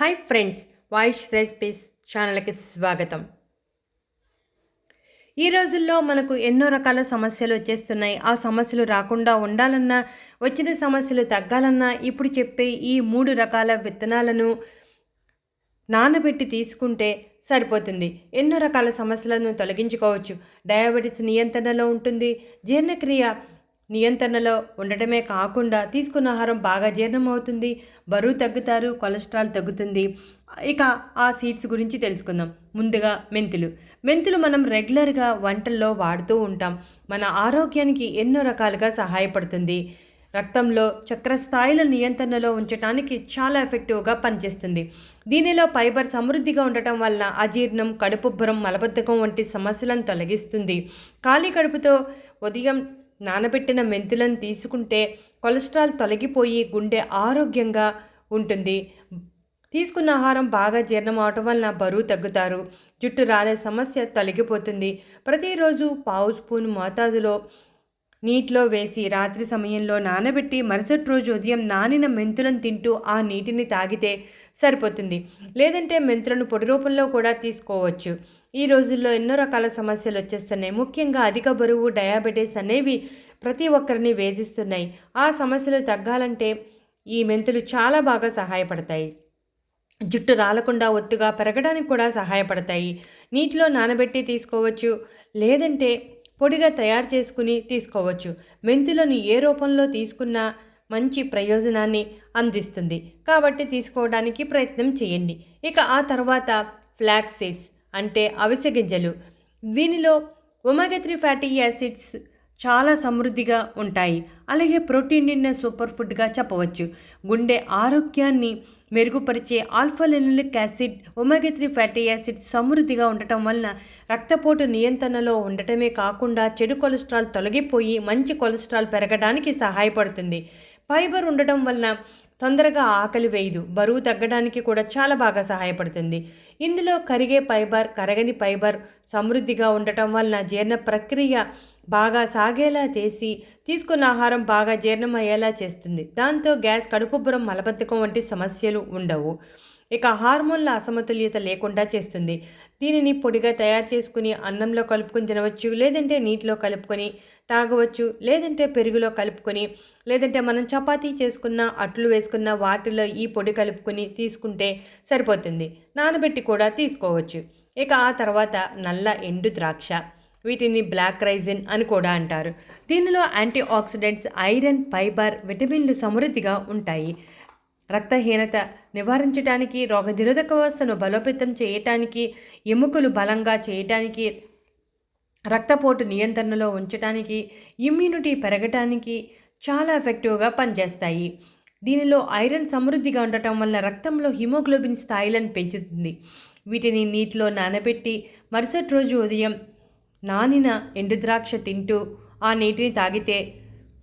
Hi friends voice recipes ఛానల్కి స్వాగతం. ఈ రోజుల్లో మనకు ఎన్నో రకాల సమస్యలు వచ్చేస్తున్నాయి. ఆ సమస్యలు రాకుండా ఉండాలన్నా వచ్చిన సమస్యలు తగ్గాలన్నా ఇప్పుడు చెప్పే ఈ మూడు రకాల విత్తనాలను నానబెట్టి తీసుకుంటే సరిపోతుంది. ఎన్నో రకాల సమస్యలను తొలగించుకోవచ్చు. డయాబెటీస్ నియంత్రణలో ఉంటుంది. జీర్ణక్రియ నియంత్రణలో ఉండటమే కాకుండా తీసుకున్న ఆహారం బాగా జీర్ణం అవుతుంది బరువు తగ్గుతారు కొలెస్ట్రాల్ తగ్గుతుంది. ఇక ఆ సీడ్స్ గురించి తెలుసుకుందాం. ముందుగా మెంతులు. మెంతులు మనం రెగ్యులర్గా వంటల్లో వాడుతూ ఉంటాం. మన ఆరోగ్యానికి ఎన్నో రకాలుగా సహాయపడుతుంది. రక్తంలో చక్కెర స్థాయిల నియంత్రణలో ఉంచడానికి చాలా ఎఫెక్టివ్గా పనిచేస్తుంది. దీనిలో ఫైబర్ సమృద్ధిగా ఉండటం వల్ల అజీర్ణం కడుపుబ్బరం మలబద్ధకం వంటి సమస్యలను తొలగిస్తుంది. ఖాళీ కడుపుతో ఉదయం నానబెట్టిన మెంతులను తీసుకుంటే కొలెస్ట్రాల్ తొలగిపోయి గుండె ఆరోగ్యంగా ఉంటుంది. తీసుకున్న ఆహారం బాగా జీర్ణం అవటం వలన బరువు తగ్గుతారు. జుట్టు రాలే సమస్య తొలగిపోతుంది. ప్రతిరోజు పావు స్పూన్ మోతాదులో నీటిలో వేసి రాత్రి సమయంలో నానబెట్టి మరుసటి రోజు ఉదయం నానిన మెంతులను తింటూ ఆ నీటిని తాగితే సరిపోతుంది. లేదంటే మెంతులను పొడి రూపంలో కూడా తీసుకోవచ్చు. ఈ రోజుల్లో ఎన్నో రకాల సమస్యలు వచ్చేస్తున్నాయి. ముఖ్యంగా అధిక బరువు డయాబెటీస్ అనేవి ప్రతి ఒక్కరిని వేధిస్తున్నాయి. ఆ సమస్యలు తగ్గాలంటే ఈ మెంతులు చాలా బాగా సహాయపడతాయి. జుట్టు రాలకుండా ఒత్తుగా పెరగడానికి కూడా సహాయపడతాయి. నీటిలో నానబెట్టి తీసుకోవచ్చు. లేదంటే పొడిగా తయారు చేసుకుని తీసుకోవచ్చు. మెంతులను ఏ రూపంలో తీసుకున్నా మంచి ప్రయోజనాన్ని అందిస్తుంది. కాబట్టి తీసుకోవడానికి ప్రయత్నం చేయండి. ఇక ఆ తర్వాత ఫ్లాక్స్ సీడ్స్. అంటే అవిసె గింజలు. దీనిలో ఒమేగా త్రీ ఫ్యాటీ యాసిడ్స్ చాలా సమృద్ధిగా ఉంటాయి. అలాగే ప్రోటీన్ నిన్న సూపర్ ఫుడ్గా చెప్పవచ్చు. గుండె ఆరోగ్యాన్ని మెరుగుపరిచే alpha linolenic acid omega three fatty acid సమృద్ధిగా ఉండటం వలన రక్తపోటు నియంత్రణలో ఉండటమే కాకుండా చెడు కొలెస్ట్రాల్ తొలగిపోయి మంచి కొలెస్ట్రాల్ పెరగడానికి సహాయపడుతుంది. ఫైబర్ ఉండటం వలన తొందరగా ఆకలి వేయదు. బరువు తగ్గడానికి కూడా చాలా బాగా సహాయపడుతుంది. ఇందులో కరిగే ఫైబర్ కరగని ఫైబర్ సమృద్ధిగా ఉండటం వలన జీర్ణ ప్రక్రియ బాగా సాగేలా చేసి తీసుకున్న ఆహారం బాగా జీర్ణమయ్యేలా చేస్తుంది. దాంతో గ్యాస్ కడుపుబ్బరం మలబద్ధకం వంటి సమస్యలు ఉండవు. ఇక హార్మోన్ల అసమతుల్యత లేకుండా చేస్తుంది. దీనిని పొడిగా తయారు చేసుకుని అన్నంలో కలుపుకొని తినవచ్చు లేదంటే నీటిలో కలుపుకొని తాగవచ్చు లేదంటే పెరుగులో కలుపుకొని లేదంటే మనం చపాతీ చేసుకున్న అట్లు వేసుకున్న వాటిలో ఈ పొడి కలుపుకొని తీసుకుంటే సరిపోతుంది. నానబెట్టి కూడా తీసుకోవచ్చు. ఇక ఆ తర్వాత నల్ల ఎండు ద్రాక్ష వీటిని బ్లాక్ రైజిన్ అని కూడా అంటారు. దీనిలో యాంటీ ఆక్సిడెంట్స్ ఐరన్ ఫైబర్ విటమిన్లు సమృద్ధిగా ఉంటాయి. రక్తహీనత నివారించడానికి రోగనిరోధక వ్యవస్థను బలోపేతం చేయటానికి ఎముకలు బలంగా చేయటానికి రక్తపోటు నియంత్రణలో ఉంచడానికి ఇమ్యూనిటీ పెరగటానికి చాలా ఎఫెక్టివ్గా పనిచేస్తాయి. దీనిలో ఐరన్ సమృద్ధిగా ఉండటం వల్ల రక్తంలో హిమోగ్లోబిన్ స్థాయిలను పెంచుతుంది. వీటిని నీటిలో నానబెట్టి మరుసటి రోజు ఉదయం నానిన ఎండుద్రాక్ష తింటూ ఆ నీటిని తాగితే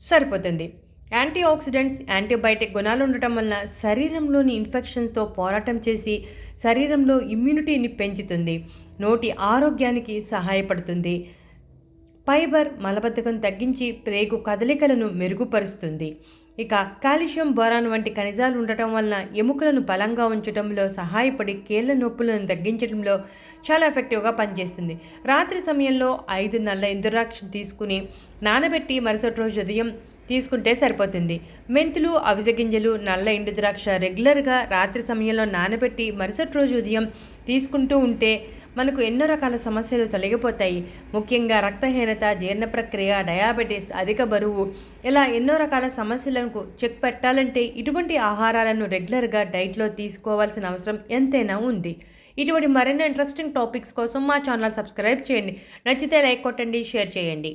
సరిపోతుంది. యాంటీ ఆక్సిడెంట్స్ యాంటీబయాటిక్ గుణాలు ఉండటం వలన శరీరంలోని ఇన్ఫెక్షన్స్తో పోరాటం చేసి శరీరంలో ఇమ్యూనిటీని పెంచుతుంది. నోటి ఆరోగ్యానికి సహాయపడుతుంది. ఫైబర్ మలబద్ధకం తగ్గించి ప్రేగు కదలికలను మెరుగుపరుస్తుంది. ఇక కాల్షియం బోరాన్ వంటి ఖనిజాలు ఉండటం వలన ఎముకలను బలంగా ఉంచడంలో సహాయపడి కీళ్ళ నొప్పులను తగ్గించడంలో చాలా ఎఫెక్టివ్గా పనిచేస్తుంది. రాత్రి సమయంలో ఐదు నల్ల ఇందురాక్ష తీసుకుని నానబెట్టి మరుసటి రోజు ఉదయం తీసుకుంటే సరిపోతుంది. మెంతులు అవిసె గింజలు నల్ల ఎండు ద్రాక్ష రెగ్యులర్గా రాత్రి సమయంలో నానబెట్టి మరుసటి రోజు ఉదయం తీసుకుంటూ ఉంటే మనకు ఎన్నో రకాల సమస్యలు తొలగిపోతాయి. ముఖ్యంగా రక్తహీనత జీర్ణ ప్రక్రియ డయాబెటీస్ అధిక బరువు ఇలా ఎన్నో రకాల సమస్యలకు చెక్ పెట్టాలంటే ఇటువంటి ఆహారాలను రెగ్యులర్గా డైట్లో తీసుకోవాల్సిన అవసరం ఎంతైనా ఉంది. ఇటువంటి మరెన్నో ఇంట్రెస్టింగ్ టాపిక్స్ కోసం మా ఛానల్ సబ్స్క్రైబ్ చేయండి. నచ్చితే లైక్ కొట్టండి షేర్ చేయండి.